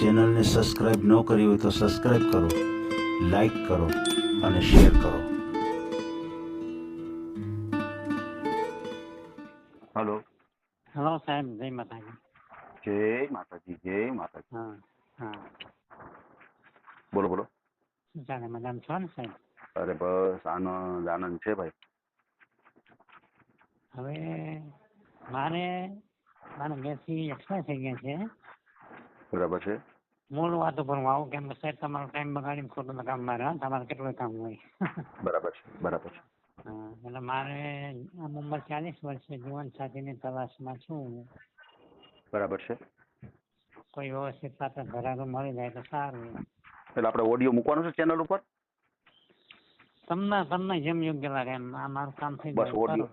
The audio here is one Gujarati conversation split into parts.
ચેનલને સબસ્ક્રાઈબ ન કરી હોય તો સબસ્ક્રાઈબ કરો લાઈક કરો અને શેર કરો. હલો. હલો સાહેબ જય માતાજી. જય માતાજી જય માતાજી. હા હા. બોલો બોલો. શું ચાલે મજામાં છો ને સાહેબ? અરે બસ આનંદ આનંદ છે ભાઈ. હવે મારે મારા ઘેરથી એક્સપાયર થઈ ગયા છે. બરાબર છે. મૂળ વાતો પણ હું આવું કેમ કે સાહેબ તમારો ટાઈમ બગાડીને ખોટું કામ મારે હા તમારે કેટલું કામ હોય. બરાબર છે બરાબર છે. એટલે મારે આમ ઉંમર ચાલીસ વર્ષે જીવન સાથીની તલાશમાં છું. બરાબર છે. કોઈ વ્યવસ્થિત સાથે ઘરારું મળી જાય તો સારું. એટલે આપણે ઓડિયો મૂકવાનો છે ચેનલ ઉપર? તમને તમને જેમ યોગ્ય લાગે એમ આ મારું કામ થઈ બસ ઓડિયો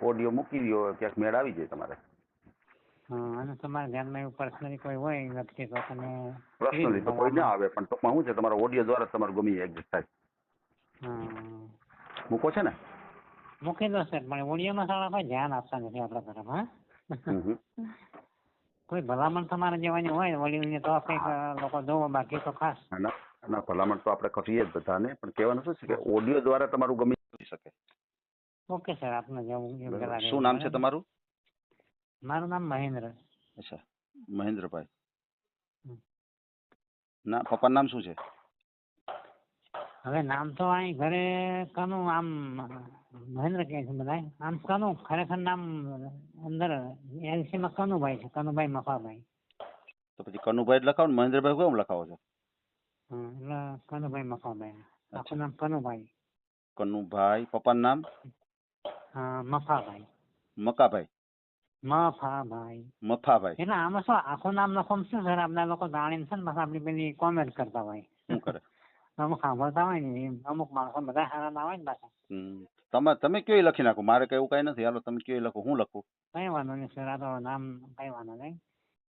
ઓડિયો મૂકી દો ક્યાંક મેળ આવી જાય તમારે. અને તમારા ધ્યાનમાં એવું પર્સનલી કોઈ હોય વ્યક્તિ તો તમે પર્સનલી તો કોઈ ના આવે પણ ટૂંકમાં શું છે તમારા ઓડિયો દ્વારા તમારું ગમી એડજસ્ટ થાય. મૂકો છે ને? મૂકી દો સર પણ ઓડિયોમાં સારા ભાઈ ધ્યાન આપતા નથી આપણા તરફ હા. કોઈ ભલામણ તમારે જેવાની હોય વડીલને તો કંઈક લોકો જોવો બાકી તો ખાસ. ના ભલામણ તો આપણે કરીએ જ બધાને પણ કહેવાનું શું છે કે ઓડિયો દ્વારા તમારું ગમી શકે. ઓકે સર આપને જેવું શું નામ છે તમારું? મારું નામ મહેન્દ્ર અચ્છા. મહેન્દ્રભાઈ. ના પપ્પાનું નામ શું છે? હવે નામ તો અહીં ઘરે કનું આમ મહેન્દ્ર કહે છે બધા આમ કનું ખરેખર નામ અંદર એલસી માં કનુભાઈ છે કનુભાઈ મફાભાઈ. તો પછી કનુભાઈ લખાવો ને મહેન્દ્રભાઈ કેમ લખાવો છો? એટલે કનુભાઈ મફાભાઈ. આખું નામ કનુભાઈ. કનુભાઈ પપ્પાનું નામ? હા મફાભાઈ. મકાભાઈ. મફાભાઈ મફાભાઈ એટલે આમાં શું આખું નામ લખવાનું શું સર આપણા લોકો જાણીને છે ને પછી આપણી પેલી કોમેન્ટ કરતા હોય શું કરે અમુક સાંભળતા હોય ને અમુક માણસો બધા સારા ના હોય ને પાછા તમે તમે કયો લખી નાખો મારે કઈ એવું કઈ નથી હાલો તમે કયો લખો હું લખું કઈ વાંધો નહીં સર આ તો નામ કઈ વાંધો નહીં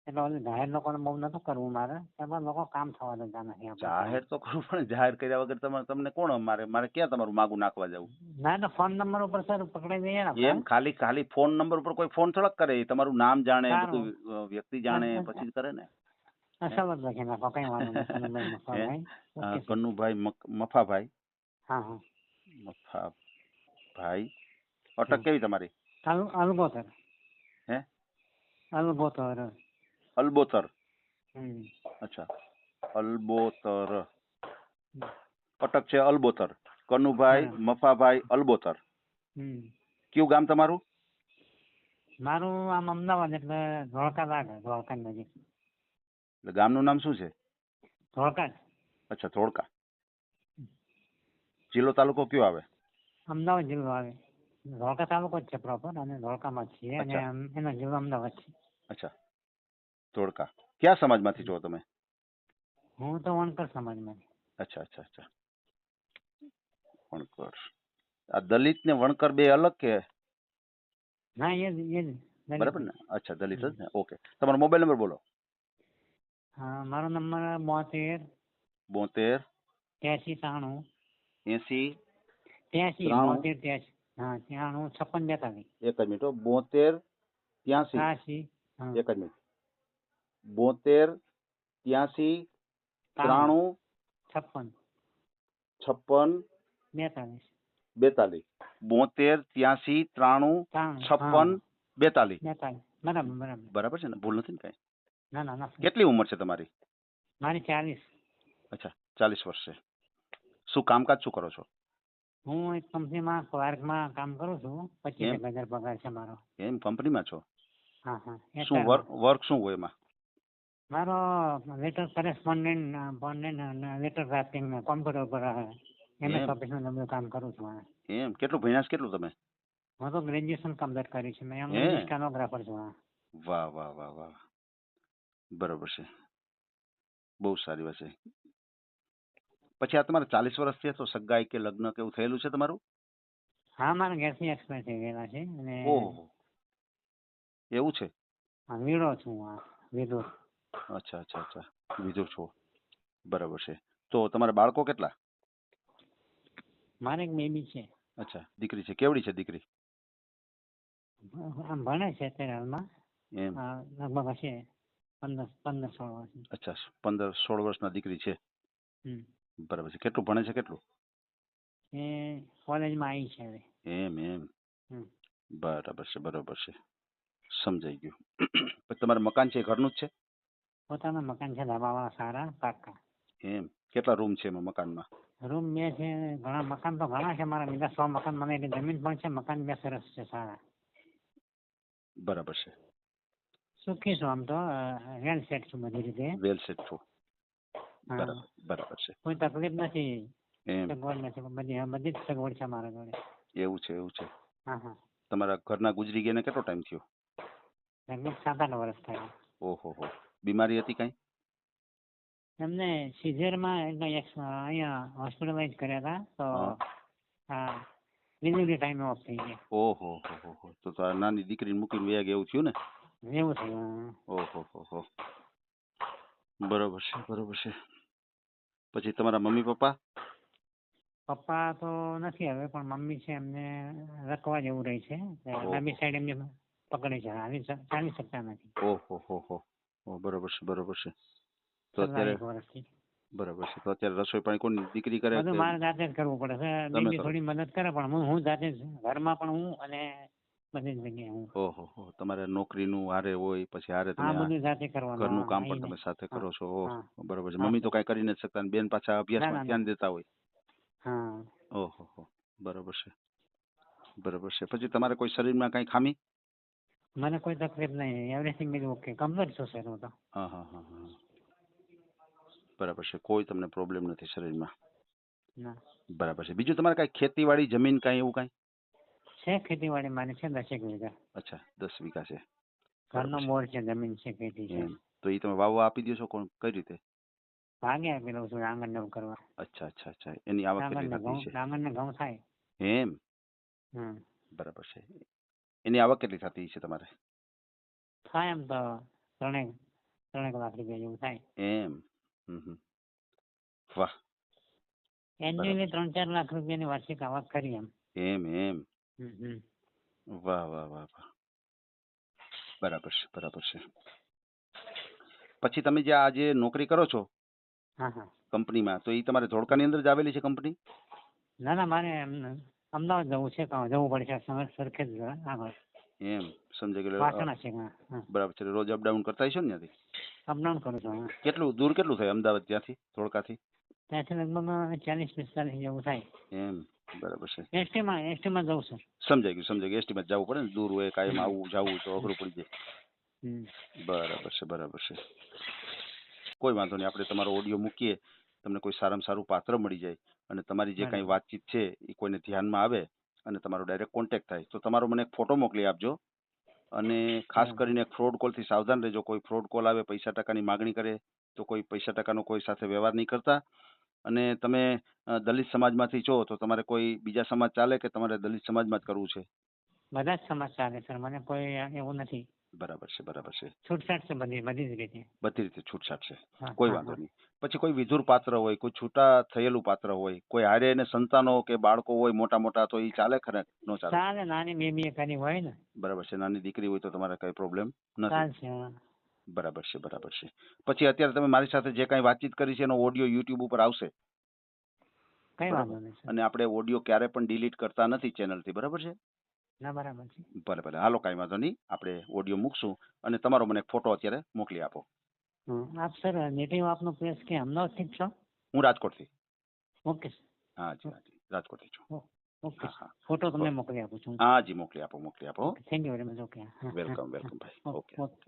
એટલે ઓલું જાહેર લોકોને બહુ નતું કરવું મારે? એમાં લોકો કામ થવા દેતા નથી આપણે. જાહેર તો કરવું પણ જાહેર કર્યા વગર તમારે તમને કોણ મારે મારે ક્યાં તમારું માગું નાખવા જવું? ના તો ફોન નંબર ઉપર સર પકડાઈ દઈએ ને આપણે. એમ? ખાલી ખાલી ફોન નંબર ઉપર કોઈ ફોન થોડાક કરે. એ તમારું નામ જાણે સારું. બધું અ, વ્યક્તિ જાણે હા, હા, પછી જ કરે ને. અસલ જ લખી નાખો કઈ વાંધો નહીં. કનુભાઈ મફાભાઈ. હા, ઓકે સર. કનુભાઈ મક- મફાભાઈ. હા હા. મફાભાઈ. અટક હમ. કેવી તમારી? અલ- અલગોતર. હે? અલગોતર. અલબોતર અચ્છા. અલબોતર અટક છે અલબોતર. કનુભાઈ મફાભાઈ અલબોતર. કયું ગામ તમારું? મારું આમ અમદાવાદ એટલે ધોળકા લાગે ધોળકા નજીક. એટલે ગામનું નામ શું છે? ધોળકા અચ્છા ધોળકા. જિલ્લો તાલુકો કયો આવે? અમદાવાદ જિલ્લો આવે. ધોળકા તાલુકો જ છે પ્રોપર અને ધોળકામાં છીએ અને એનો જિલ્લો અમદાવાદ છે. અચ્છા. ધોળકા કયા સમાજમાંથી છો તમે? હું તો વણકર સમાજમાં અચ્છા અચ્છા અચ્છા. વણકર. આ દલિત ને વણકર બે અલગ કે? ના એ જ એ જ. બરાબર ને? અચ્છા દલિત જ ને? ઓકે. તમારો મોબાઈલ નંબર બોલો. હા મારો નંબર બોતેર. બોતેર. ત્યાંસી ત્રાણું. એસી. ત્યાંસી. બોતેર ત્યાંસી. હા ત્યાંનું છપ્પન બેતાલીસ. એક જ મિનિટ બોતેર ત્યાંસી. ત્યાસી એક જ મિનિટ. બોતેર ત્યાસી ત્રાણું છપ્પન. છપ્પન બેતાલીસ. બેતાલીસ. બોતેર ત્યાસી ત્રાણું છપ્પન બેતાલીસ. બરાબર બરાબર. બરાબર છે ને? ભૂલ નથી ને કઈ? ના ના ના. કેટલી ઉંમર છે તમારી? મારી ચાલીસ. અચ્છા ચાલીસ વર્ષ છે. શું કામકાજ શું કરો છો? હું એક કંપનીમાં ક્લાર્કમાં કામ કરું છું. પચીસ હજાર પગાર છે મારો. એમ કંપનીમાં છો? હા હા. શું વર્ક વર્ક શું હોય એમાં? મારો letter correspondent pondent letter writing computer પર એમએસ એમ? ઓફિસનું કામ કરું છું એમ? કેટલું ભણ્યા કેટલું તમે? હું તો ગ્રેજ્યુએશન કમ્પ્લીટ કર્યું છે. મેં એમ? સ્ટેનોગ્રાફર છું વાહ વાહ વાહ વાહ. બરોબર છે. બહુ સારી વાત છે. પછી આ તમારે ચાલીસ વર્ષ થયા તો સગાઈ કે લગ્ન કેવું થયેલું છે તમારું? હા મારા ગેસની એક્સપાયર થઈ ગયેલા છે અને ઓહો. એવું છે? વીડો છું હા વિધુર અચ્છા અચ્છા અચ્છા. વિધુર છો બરાબર છે. તો તમારા બાળકો કેટલા? મારે એક બેબી છે. અચ્છા. દીકરી છે. કેવડી છે દીકરી? આમ ભણે છે અત્યારે હાલમાં. એમ. લગભગ હશે પંદર પંદર સોળ વર્ષની. અચ્છા. પંદર સોળ વર્ષના દીકરી છે. બરાબર છે. કેટલું ભણે છે કેટલું? એ કોલેજમાં આવી છે હવે. એમ એમ. બરાબર છે બરાબર છે. સમજાઈ ગયું. તમારું તમારે મકાન છે એ ઘરનું જ છે? પોતાના મકાન છે ધાબાવાળા સારા પાક્કા. એમ. કેટલા રૂમ છે એમાં મકાનમાં? રૂમ બે છે ઘણા મકાન તો ઘણા છે મારા બીજા સો મકાન મને એટલે જમીન પણ છે મકાન બે સરસ છે સારા. બરાબર છે. સુખી છું આમ તો વેલ સેટ છું બધી રીતે. વેલ સેટ છું. બરાબર બરાબર છે. કોઈ તકલીફ નથી. સગવડ નથી બધી બધી જ સગવડ છે મારા જોડે. એવું છે એવું છે. હા હા. તમારા ઘરના ગુજરી ગયા કેટલો ટાઈમ થયો? લગભગ સાત આઠ વર્ષ થયા. ઓહો હો. બીમારી હતી કઈ? એમને સિઝરમાં એટલે અહીંયા હોસ્પિટલાઇઝ કર્યા હતા તો હા. ડિલિવરી ટાઈમે ઓફ થઈ ગયા ઓહો હો હો તો નાની દીકરીને મૂકીને વ્યાગ એવું થયું ને? એવું થયું ઓહો હો હો. બરોબર છે બરોબર છે. પછી તમારા મમ્મી પપ્પા? પપ્પા તો નથી હવે પણ મમ્મી છે એમને રખવા જેવું રહે છે. ડાબી સાઈડ એમને પકડે છે શ- ચાલી શકતા નથી. ઓહો હો હો. ઓ બરોબર છે બરોબર છે. તો અત્યારે વર્ષથી બરાબર છે તો અત્યારે રસોઈ પાણી કોની દીકરી કરે બધું મારે જાતે જ કરવું પડે છે. તમે થોડી મદદ કરે પણ હું હું જાતે જ ઘરમાં પણ હું અને બધી જગ્યાએ હું. ઓહો હો તમારે નોકરીનું હારે હોય પછી હારે તમે બધું જાતે કરવાનું ઘરનું કામ પણ તમે સાથે કરો છો ઓહ. બરોબર છે. મમ્મી તો કઈ કરી નથી શકતા બેન પાછા અભ્યાસમાં ધ્યાન દેતા હોય? હા. ઓહો હો બરોબર છે. બરોબર છે. પછી તમારે કોઈ શરીરમાં કઈ ખામી? મને કોઈ તકલીફ નહીં એવરીથિંગ ઇઝ ઓકે કમ્પ્લીટ છું સર હું તો. હા હા હા હા. બરાબર છે કોઈ તમને પ્રોબ્લેમ નથી શરીરમાં? ના. બરાબર છે. બીજું તમારે કઈ ખેતીવાડી જમીન કઈ એવું કઈ? છે ખેતીવાડી મારી છે દસેક વીઘા. અચ્છા દસ વીઘા છે. ઘરનો મોર છે જમીન છે ખેતી છે. તો એ તમે વાવવા આપી દેશો કોણ? કઈ રીતે? ભાગે આપી દઉં છું ને કરવા. અચ્છા અચ્છા અચ્છા. એની આવક કેટલી ને થતી છે? આંગણ ને ઘઉં થાય. એમ? હમ. બરાબર છે. એની આવક કેટલી થતી છે તમારે? થાય એમ તો ત્રણેક ત્રણેક લાખ રૂપિયા જેવું થાય. એમ. હમ. વાહ. એન્યુઅલી ત્રણ ચાર લાખ રૂપિયાની વાર્ષિક આવક ખરી એમ. એમ એમ. વાહ વાહ વાહ વાહ. બરાબર છે બરાબર છે. પછી તમે જે આ જે નોકરી કરો છો હા હા. કંપનીમાં તો એ તમારે ધોળકાની અંદર જ આવેલી છે કંપની? ના ના મારે એમ અમદાવાદ જવું છે જવું પડશે સરખેજ આગળ એમ સમજાઈ ગયું વાસણા છે બરાબર છે રોજ અપડાઉન કરતા હશો ને ત્યાંથી? અપડાઉન કરું છું કેટલું દૂર કેટલું થાય અમદાવાદ ત્યાંથી ધોળકાથી? ત્યાંથી લગભગ ચાલીસ પિસ્તાલીસ જેવું થાય. એમ બરાબર છે. એસટીમાં એસટીમાં જવું સર. સમજાઈ ગયું સમજાઈ ગયું. એસટીમાં જવું પડે ને દૂર હોય કાયમ આવું જવું તો અઘરું પડી જાય. બરાબર છે બરાબર છે. કોઈ વાંધો નહીં આપણે તમારો ઓડિયો મૂકીએ. તમને કોઈ સારામાં સારું પાત્ર મળી જાય અને તમારી જે કાંઈ વાતચીત છે એ કોઈને ધ્યાનમાં આવે અને તમારો ડાયરેક્ટ કોન્ટેક્ટ થાય. તો તમારો મને એક ફોટો મોકલી આપજો અને ખાસ કરીને ફ્રોડ કોલથી સાવધાન રહેજો. કોઈ ફ્રોડ કોલ આવે પૈસા ટકાની માગણી કરે તો કોઈ પૈસા ટકાનો કોઈ સાથે વ્યવહાર નહીં કરતા. અને તમે દલિત સમાજમાંથી છો તો તમારે કોઈ બીજા સમાજ ચાલે કે તમારે દલિત સમાજમાં જ કરવું છે? બધા જ સમાજ ચાલે સર. મને કોઈ એવું નથી. બરાબર છે બરાબર છે. છૂટછાટ છે બધી બધી જ રીતે. બધી રીતે છૂટછાટ છે. કોઈ વાંધો નહીં. પછી કોઈ વિધુર પાત્ર હોય કોઈ છૂટા થયેલું પાત્ર હોય કોઈ હારે એને સંતાનો કે બાળકો હોય મોટા મોટા તો એ ચાલે ખરે? નો ચાલે. ચાલે નાની બેબી એકાદી હોય ને. બરાબર છે નાની દીકરી હોય તો તમારે કઈ પ્રોબ્લેમ નથી. બરાબર છે બરાબર છે. પછી અત્યારે તમે મારી સાથે જે કાંઈ વાતચીત કરી છે એનો ઓડિયો યુટ્યુબ ઉપર આવશે. કઈ વાંધો નહીં અને આપણે ઓડિયો ક્યારે પણ ડિલીટ કરતા નથી ચેનલથી બરાબર છે? ના બરાબર છે. ભલે ભલે. હાલો કાંઈ વાંધો નહીં. આપણે ઓડિયો મૂકશું અને તમારો મને ફોટો અત્યારે મોકલી આપો. હમ. આપ સર નેટિવ આપનો પ્લેસ કે અમદાવાદથી જ છો? હું રાજકોટથી. Okay sir. હા જી હા જી. રાજકોટથી છું. ઓકે હા હા. ફોટો તમને મોકલી આપું છું હા. જી મોકલી આપો મોકલી આપો. Thank you very much okay welcome welcome ભાઈ. ઓકે. ઓકે.